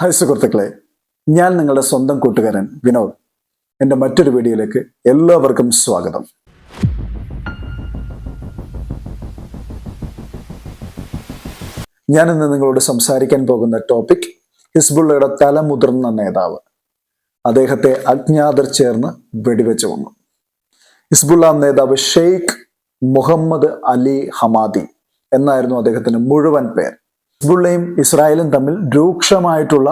Hi സുഹൃത്തുക്കളെ ഞാൻ നിങ്ങളുടെ സ്വന്തം കൂട്ടുകാരൻ വിനോദ്. എന്റെ മറ്റൊരു വീഡിയോയിലേക്ക് എല്ലാവർക്കും സ്വാഗതം. ഞാൻ ഇന്ന് നിങ്ങളോട് സംസാരിക്കാൻ പോകുന്ന ടോപ്പിക് ഹിസ്ബുള്ളയുടെ തലമുതിർന്ന നേതാവ്. അദ്ദേഹത്തെ അജ്ഞാതർ ചേർന്ന് വെടിവെച്ച് കൊന്നു. ഹിസ്ബുള്ള നേതാവ് ഷെയ്ഖ് മുഹമ്മദ് അലി ഹമാദി എന്നായിരുന്നു അദ്ദേഹത്തിന്റെ മുഴുവൻ പേർ ഹിസ്ബുള്ളയും ഇസ്രായേലും തമ്മിൽ രൂക്ഷമായിട്ടുള്ള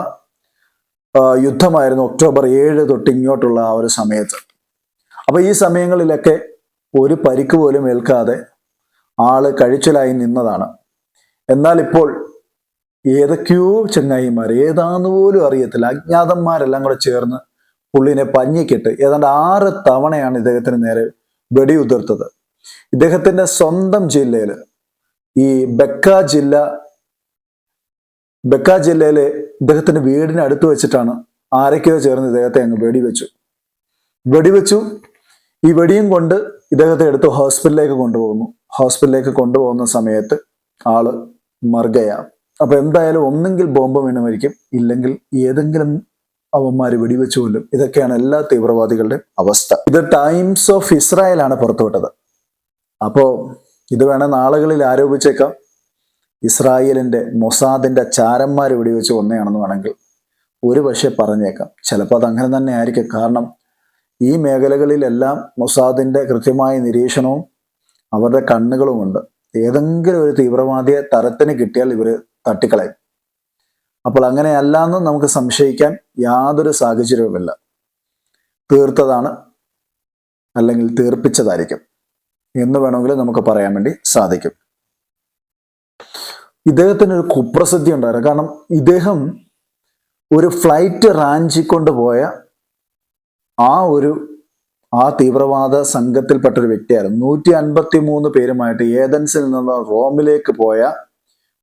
യുദ്ധമായിരുന്നു ഒക്ടോബർ ഏഴ് തൊട്ട് ഇങ്ങോട്ടുള്ള ആ ഒരു സമയത്ത്. അപ്പോൾ ഈ സമയങ്ങളിലൊക്കെ ഒരു പരിക്ക് പോലും ഏൽക്കാതെ ആൾ കഴിച്ചിലായി നിന്നതാണ്. എന്നാൽ ഇപ്പോൾ ഏതൊക്കെയോ ചങ്ങായിമാർ ഏതാന്ന് പോലും അറിയത്തില്ല അജ്ഞാതന്മാരെല്ലാം കൂടെ ചേർന്ന് പുള്ളിനെ പഞ്ഞിക്കിട്ട് ഏതാണ്ട് ആറ് തവണയാണ് ഇദ്ദേഹത്തിന് നേരെ വെടിയുതിർത്തത്. ഇദ്ദേഹത്തിന്റെ സ്വന്തം ജില്ലയിൽ ഈ ബക്ക ജില്ല ബെക്ക ജില്ലയിലെ ഇദ്ദേഹത്തിന്റെ വീടിന് അടുത്ത് വെച്ചിട്ടാണ് ആരൊക്കെയോ ചേർന്ന് ഇദ്ദേഹത്തെ അങ്ങ് വെടിവെച്ചു. വെടിവെച്ചു. ഈ വെടിയും കൊണ്ട് ഇദ്ദേഹത്തെ എടുത്ത് ഹോസ്പിറ്റലിലേക്ക് കൊണ്ടുപോകുന്നു. ഹോസ്പിറ്റലിലേക്ക് കൊണ്ടുപോകുന്ന സമയത്ത് ആൾ മർഗയ. അപ്പൊ എന്തായാലും ഒന്നെങ്കിൽ ബോംബ് വീണ് ഇല്ലെങ്കിൽ ഏതെങ്കിലും അവന്മാര് വെടിവെച്ചു കൊല്ലും. ഇതൊക്കെയാണ് എല്ലാ തീവ്രവാദികളുടെയും അവസ്ഥ. ഇത് ടൈംസ് ഓഫ് ഇസ്രായേൽ ആണ് പുറത്തുവിട്ടത്. അപ്പോ ഇത് വേണേ നാളുകളിൽ ആരോപിച്ചേക്കാം. ഇസ്രായേലിന്റെ മൊസാദിന്റെ ചാരന്മാർ ഇവിടെ വെടിവെച്ച് കൊന്നയാണെന്ന് വേണമെങ്കിൽ ഒരു പക്ഷേ പറഞ്ഞേക്കാം. ചിലപ്പോൾ അത് അങ്ങനെ തന്നെ ആയിരിക്കും. കാരണം ഈ മേഖലകളിലെല്ലാം മൊസാദിന്റെ കൃത്യമായ നിരീക്ഷണവും അവരുടെ കണ്ണുകളുമുണ്ട്. ഏതെങ്കിലും ഒരു തീവ്രവാദിയെ തരത്തിന് കിട്ടിയാൽ ഇവർ തട്ടിക്കളയും. അപ്പോൾ അങ്ങനെയല്ല എന്ന് നമുക്ക് സംശയിക്കാൻ യാതൊരു സാഹചര്യവുമില്ല. തീർത്തതാണ് അല്ലെങ്കിൽ തീർപ്പിച്ചതായിരിക്കും. എന്ന് വേണമെങ്കിൽ നമുക്ക് പറയാൻ വേണ്ടി സാധിക്കും. ഇദ്ദേഹത്തിന് ഒരു കുപ്രസിദ്ധി ഉണ്ടായിരുന്നു കാരണം ഇദ്ദേഹം ഒരു ഫ്ലൈറ്റ് റാഞ്ചിക്കൊണ്ട് പോയ ആ ഒരു ആ തീവ്രവാദ സംഘത്തിൽപ്പെട്ട ഒരു വ്യക്തിയായിരുന്നു. നൂറ്റി അൻപത്തി മൂന്ന് പേരുമായിട്ട് ഏതൻസിൽ നിന്ന് റോമിലേക്ക് പോയ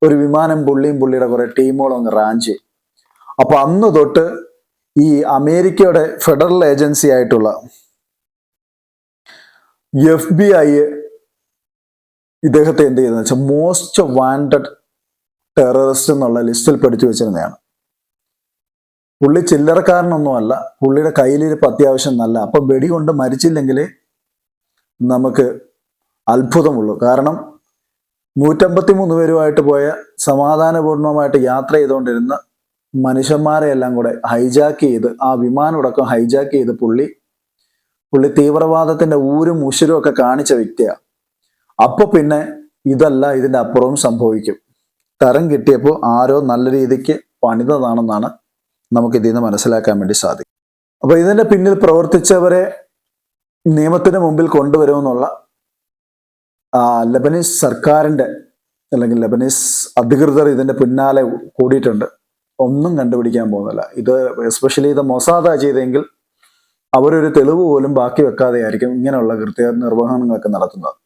ഒരു വിമാനം പുള്ളിയും പുള്ളിയുടെ കുറെ ടീമുകളും അങ്ങ് റാഞ്ചി. അപ്പൊ അന്ന് തൊട്ട് ഈ അമേരിക്കയുടെ ഫെഡറൽ ഏജൻസി ആയിട്ടുള്ള എഫ് ബി ഐ ഇദ്ദേഹത്തെ എന്ത് ചെയ്തെന്ന് വെച്ചാൽ മോസ്റ്റ് വാണ്ടഡ് ടെററിസ്റ്റ് എന്നുള്ള ലിസ്റ്റിൽ പെടുത്തി വെച്ചിരുന്നതാണ്. പുള്ളി ചില്ലറക്കാരനൊന്നുമല്ല പുള്ളിയുടെ കയ്യിലിരിപ്പ് അത്യാവശ്യം നല്ല അപ്പം വെടി കൊണ്ട് മരിച്ചില്ലെങ്കിൽ നമുക്ക് അത്ഭുതമുള്ളൂ. കാരണം നൂറ്റമ്പത്തി മൂന്ന് പേരുമായിട്ട് പോയ സമാധാനപൂർണമായിട്ട് യാത്ര ചെയ്തുകൊണ്ടിരുന്ന മനുഷ്യന്മാരെ എല്ലാം കൂടെ ഹൈജാക്ക് ചെയ്ത് ആ വിമാനം അടക്കം ഹൈജാക്ക് ചെയ്ത് പുള്ളി പുള്ളി തീവ്രവാദത്തിന്റെ ഊരും ഉശിരും ഒക്കെ കാണിച്ച വ്യക്തിയാണ് അപ്പൊ പിന്നെ ഇതല്ല ഇതിന്റെ അപ്പുറവും സംഭവിക്കും. തരം കിട്ടിയപ്പോൾ ആരോ നല്ല രീതിക്ക് പണിതതാണെന്നാണ് നമുക്ക് ഇതിൽ നിന്ന് മനസ്സിലാക്കാൻ വേണ്ടി സാധിക്കും. അപ്പോൾ ഇതിന്റെ പിന്നിൽ പ്രവർത്തിച്ചവരെ നിയമത്തിന് മുമ്പിൽ കൊണ്ടുവരുമെന്നുള്ള ലബനീസ് സർക്കാരിന്റെ അല്ലെങ്കിൽ ലബനീസ് അധികൃതർ ഇതിന്റെ പിന്നാലെ കൂടിയിട്ടുണ്ട്. ഒന്നും കണ്ടുപിടിക്കാൻ പോകുന്നില്ല. ഇത് എസ്പെഷ്യലി ഇത് മൊസാദ ചെയ്തെങ്കിൽ അവരൊരു തെളിവ് പോലും ബാക്കി വെക്കാതെ ആയിരിക്കും ഇങ്ങനെയുള്ള കൃത്യ നിർവഹണങ്ങളൊക്കെ നടത്തുന്നത്.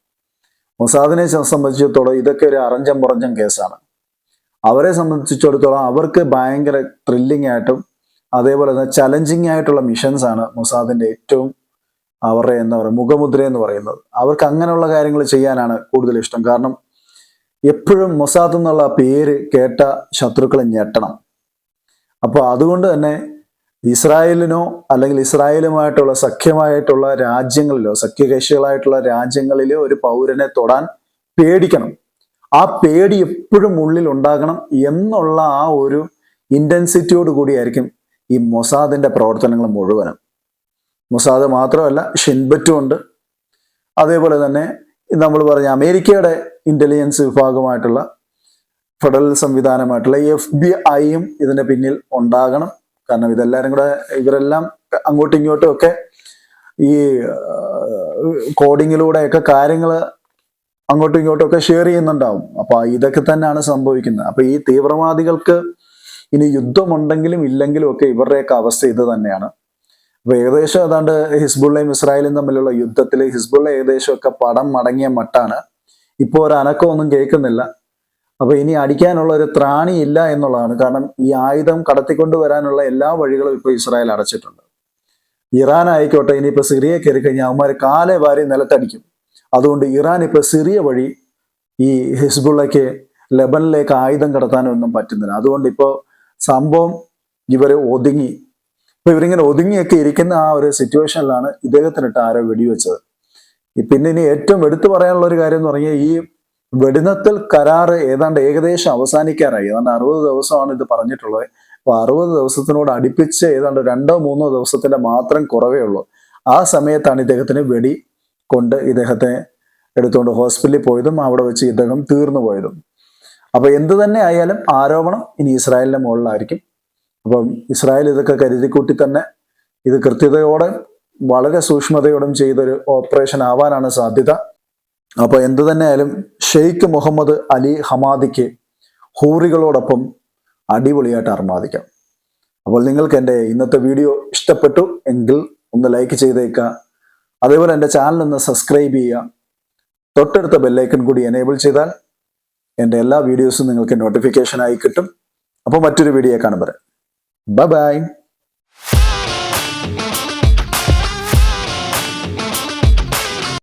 മൊസാദിനെ സംബന്ധിച്ചിടത്തോളം ഇതൊക്കെ ഒരു അറഞ്ചം പുറഞ്ചം കേസാണ്. അവരെ സംബന്ധിച്ചിടത്തോളം അവർക്ക് ഭയങ്കര ത്രില്ലിംഗ് ആയിട്ടും അതേപോലെ തന്നെ ചലഞ്ചിങ് ആയിട്ടുള്ള മിഷൻസ് ആണ് മൊസാദിന്റെ ഏറ്റവും അവരുടെ എന്താ പറയുക മുഖമുദ്ര എന്ന് പറയുന്നത്. അവർക്ക് അങ്ങനെയുള്ള കാര്യങ്ങൾ ചെയ്യാനാണ് കൂടുതൽ ഇഷ്ടം. കാരണം എപ്പോഴും മൊസാദ് എന്നുള്ള പേര് കേട്ട ശത്രുക്കളെ ഞെട്ടണം. അപ്പോൾ അതുകൊണ്ട് തന്നെ ഇസ്രായേലിനോ അല്ലെങ്കിൽ ഇസ്രായേലുമായിട്ടുള്ള സഖ്യമായിട്ടുള്ള രാജ്യങ്ങളിലോ സഖ്യകക്ഷികളായിട്ടുള്ള രാജ്യങ്ങളിലെ ഒരു പൗരനെ തൊടാൻ പേടിക്കണം. ആ പേടി എപ്പോഴും ഉള്ളിൽ ഉണ്ടാകണം എന്നുള്ള ആ ഒരു ഇന്റൻസിറ്റിയോട് കൂടിയായിരിക്കും ഈ മൊസാദിന്റെ പ്രവർത്തനങ്ങൾ മുഴുവനും. മൊസാദ് മാത്രമല്ല ഷിൻബറ്റും ഉണ്ട്. അതേപോലെ തന്നെ നമ്മൾ പറഞ്ഞ അമേരിക്കയുടെ ഇന്റലിജൻസ് വിഭാഗമായിട്ടുള്ള ഫെഡറൽ സംവിധാനമായിട്ടുള്ള എഫ് ബി ഐയും ഇതിന്റെ പിന്നിൽ ഉണ്ടാകണം. കാരണം ഇതെല്ലാവരും കൂടെ ഇവരെല്ലാം അങ്ങോട്ടും ഇങ്ങോട്ടും ഒക്കെ ഈ കോഡിങ്ങിലൂടെയൊക്കെ കാര്യങ്ങൾ അങ്ങോട്ടും ഇങ്ങോട്ടും ഒക്കെ ഷെയർ ചെയ്യുന്നുണ്ടാവും. അപ്പൊ ഇതൊക്കെ തന്നെയാണ് സംഭവിക്കുന്നത്. അപ്പൊ ഈ തീവ്രവാദികൾക്ക് ഇനി യുദ്ധമുണ്ടെങ്കിലും ഇല്ലെങ്കിലും ഒക്കെ ഇവരുടെയൊക്കെ അവസ്ഥ ഇത് തന്നെയാണ്. അപ്പൊ ഏകദേശം ഏതാണ്ട് ഹിസ്ബുള്ളയും ഇസ്രായേലും തമ്മിലുള്ള യുദ്ധത്തിൽ ഹിസ്ബുള്ള ഏകദേശം ഒക്കെ പടം മടങ്ങിയ മട്ടാണ്. ഇപ്പോൾ ഒരു അനക്കമൊന്നും കേൾക്കുന്നില്ല. അപ്പൊ ഇനി അടിക്കാനുള്ള ഒരു ത്രാണി ഇല്ല എന്നുള്ളതാണ്. കാരണം ഈ ആയുധം കടത്തിക്കൊണ്ട് വരാനുള്ള എല്ലാ വഴികളും ഇപ്പോൾ ഇസ്രായേൽ അടച്ചിട്ടുണ്ട്. ഇറാൻ ആയിക്കോട്ടെ ഇനിയിപ്പോ സിറിയ കയറി കഴിഞ്ഞാൽ അവന്മാർ കാലേ വാരി നിലത്തടിക്കും. അതുകൊണ്ട് ഇറാൻ ഇപ്പൊ സിറിയ വഴി ഈ ഹിസ്ബുള്ളയ്ക്ക് ലെബനിലേക്ക് ആയുധം കടത്താനൊന്നും പറ്റുന്നില്ല. അതുകൊണ്ട് ഇപ്പോൾ സംഭവം ഇവരെ ഒതുങ്ങി. ഇപ്പൊ ഇവരിങ്ങനെ ഒതുങ്ങിയൊക്കെ ഇരിക്കുന്ന ആ ഒരു സിറ്റുവേഷനിലാണ് ഇദ്ദേഹത്തിനിട്ട് ആരോ വെടിവെച്ചത്. പിന്നെ ഇനി ഏറ്റവും എടുത്തു പറയാനുള്ള ഒരു കാര്യം എന്ന് പറഞ്ഞാൽ ഈ വെടിനിർത്തൽ കരാറ് ഏതാണ്ട് ഏകദേശം അവസാനിക്കാറായി. ഏതാണ്ട് അറുപത് ദിവസമാണ് ഇത് പറഞ്ഞിട്ടുള്ളത്. അപ്പൊ അറുപത് ദിവസത്തിനോട് അടുപ്പിച്ച് ഏതാണ്ട് രണ്ടോ മൂന്നോ ദിവസത്തിന്റെ മാത്രം കുറവേ ഉള്ളൂ. ആ സമയത്താണ് ഇദ്ദേഹത്തിന് വെടി കൊണ്ട് ഇദ്ദേഹത്തെ എടുത്തുകൊണ്ട് ഹോസ്പിറ്റലിൽ പോയതും അവിടെ വെച്ച് ഇദ്ദേഹം തീർന്നു പോയതും. അപ്പോൾ എന്ത് തന്നെ ആയാലും ആരോപണം ഇനി ഇസ്രായേലിന്റെ മുകളിലായിരിക്കും. അപ്പം ഇസ്രായേൽ ഇതൊക്കെ കരുതിക്കൂട്ടി തന്നെ ഇത് കൃത്യതയോടെ വളരെ സൂക്ഷ്മതയോടും ചെയ്തൊരു ഓപ്പറേഷൻ ആവാനാണ് സാധ്യത. അപ്പോൾ എന്തു തന്നെ ആയാലും ഷെയ്ഖ് മുഹമ്മദ് അലി ഹമാദിക്ക് ഹൂറികളോടൊപ്പം അടിപൊളിയായിട്ട് അർമാദിക്കാം അപ്പോൾ നിങ്ങൾക്ക് എന്റെ ഇന്നത്തെ വീഡിയോ ഇഷ്ടപ്പെട്ടു എങ്കിൽ ഒന്ന് ലൈക്ക് ചെയ്തേക്കുക അതേപോലെ എന്റെ ചാനൽ ഒന്ന് സബ്സ്ക്രൈബ് ചെയ്യുക. തൊട്ടടുത്ത ബെല്ലൈക്കൺ കൂടി എനേബിൾ ചെയ്താൽ എന്റെ എല്ലാ വീഡിയോസും നിങ്ങൾക്ക് നോട്ടിഫിക്കേഷൻ ആയി കിട്ടും. അപ്പോൾ മറ്റൊരു വീഡിയോ കാണുമ്പോൾ ബൈ ബൈ